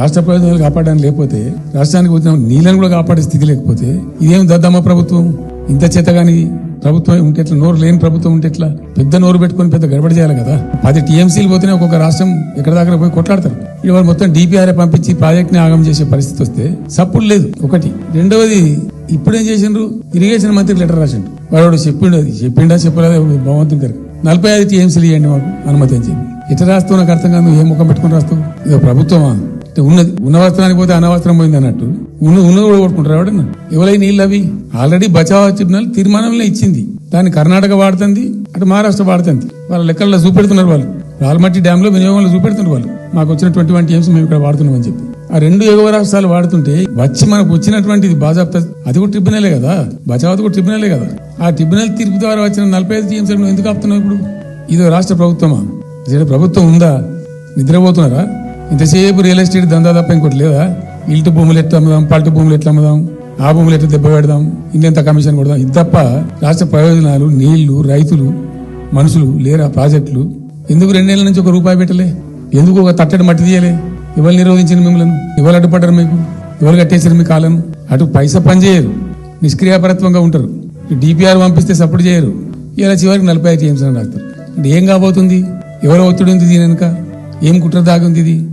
రాష్ట్ర ప్రయోజనాలు కాపాడడానికి లేకపోతే రాష్ట్రానికి వచ్చిన నీళ్ళని కూడా కాపాడే స్థితి లేకపోతే ఇదేం దద్దమ్మ ప్రభుత్వం? ఇంత చేతగాని ప్రభుత్వం ఉంటే ఎట్లా? నోరు లేని ప్రభుత్వం ఉంటే ఎట్లా? పెద్ద నోరు పెట్టుకొని పెద్ద గడబడి చేయాలి కదా? పది టీఎంసీలు పోతేనే ఒక్కొక్క రాష్ట్రం ఎక్కడ దాకా పోయి కొట్లాడతారు. ఇవాళ మొత్తం డిపిఆర్ఏ పంపించి ప్రాజెక్ట్ని ఆగం చేసే పరిస్థితి వస్తే సప్పుడు లేదు. ఒకటి. రెండవది ఇప్పుడేం చేసిండ్రు? ఇరిగేషన్ మంత్రి లెటర్ రాసిండు. వాడు చెప్పిండు అది. చెప్పిండా చెప్పలేదు? భగవంతుని గారు నలభై ఐదు టీఎంసీలు ఇవ్వండి మాకు అనుమతి అని చెప్పి. ఎట్లా రాస్తావు? నాకు అర్థం కాదు. ఏ ముఖం పెట్టుకుని రాస్తావు? ఇదో ప్రభుత్వమా? ఉన్నది ఉన్న వస్త్రానికి పోతే అనవసరం పోయింది అన్నట్టు. ఉన్న ఉన్నది కూడా కొట్టుకుంటారు ఎవడన్నా ఎవరై నీళ్ళు అవి? ఆల్రెడీ బచావా ట్రిబ్యునల్ తీర్మానంలో ఇచ్చింది. దాన్ని కర్ణాటక వాడుతుంది అటు మహారాష్ట్ర వాడుతుంది. వాళ్ళ లెక్కల్లో చూపెడుతున్నారు వాళ్ళు. రాల్మట్టి డ్యామ్లో వినియోగంలో చూపెడుతున్నారు వాళ్ళు. మాకు వచ్చిన ట్వంటీ ఏమ్స్ మేము ఇక్కడ వాడుతున్నామని చెప్పి. ఆ రెండు ఎగువ రాష్ట్రాలు వాడుతుంటే వచ్చి మనకు వచ్చినటువంటిది బాజాప్తా అది కూడా ట్రిబ్యునలే కదా? బచావత్ కూడా ట్రిబ్యునలే కదా? ఆ ట్రిబ్యునల్ తీర్పు ద్వారా వచ్చిన నలభై ఐదు టీఎంసీ ఎందుకు ఆపుతున్నావు ఇప్పుడు? ఇదో రాష్ట్ర ప్రభుత్వమా? ఇది ప్రభుత్వం ఉందా? నిద్రపోతున్నారా? ఇంతసేపు రియల్ ఎస్టేట్ దందా తప్ప ఇంకోటి లేదా? ఇల్టు భూములు ఎట్లా అమ్ముదాం పల్టు భూములు ఎట్లా అమ్ముదాం ఆ భూములు ఎట్లా దెబ్బ పెడదాం ఇంత కమిషన్ కొడదాం. ఇది తప్ప రాష్ట్ర ప్రయోజనాలు నీళ్ళు రైతులు మనుషులు లేరా ప్రాజెక్టులు? ఎందుకు రెండేళ్ళ నుంచి ఒక రూపాయి పెట్టలే? ఎందుకు ఒక తట్టడి మట్టి తీయలే? ఎవరు నిరోధించిన మిమ్మల్ని? ఎవరు అడ్డుపడ్డారు మీకు? ఎవరు కట్టేసారు మీ కాలం? అటు పైస పని చేయరు. నిష్క్రియాపరత్వంగా ఉంటారు. డిపిఆర్ పంపిస్తే సపోర్ట్ చేయరు. ఇలా చివరికి నలభై ఐదు టీఎంసీ డాక్టర్ అంటే ఏం కాబోతుంది? ఎవరు ఒత్తిడి ఉంది దీని వెనుక? ఏం కుట్ర దాగుంది ఉంది ఇది?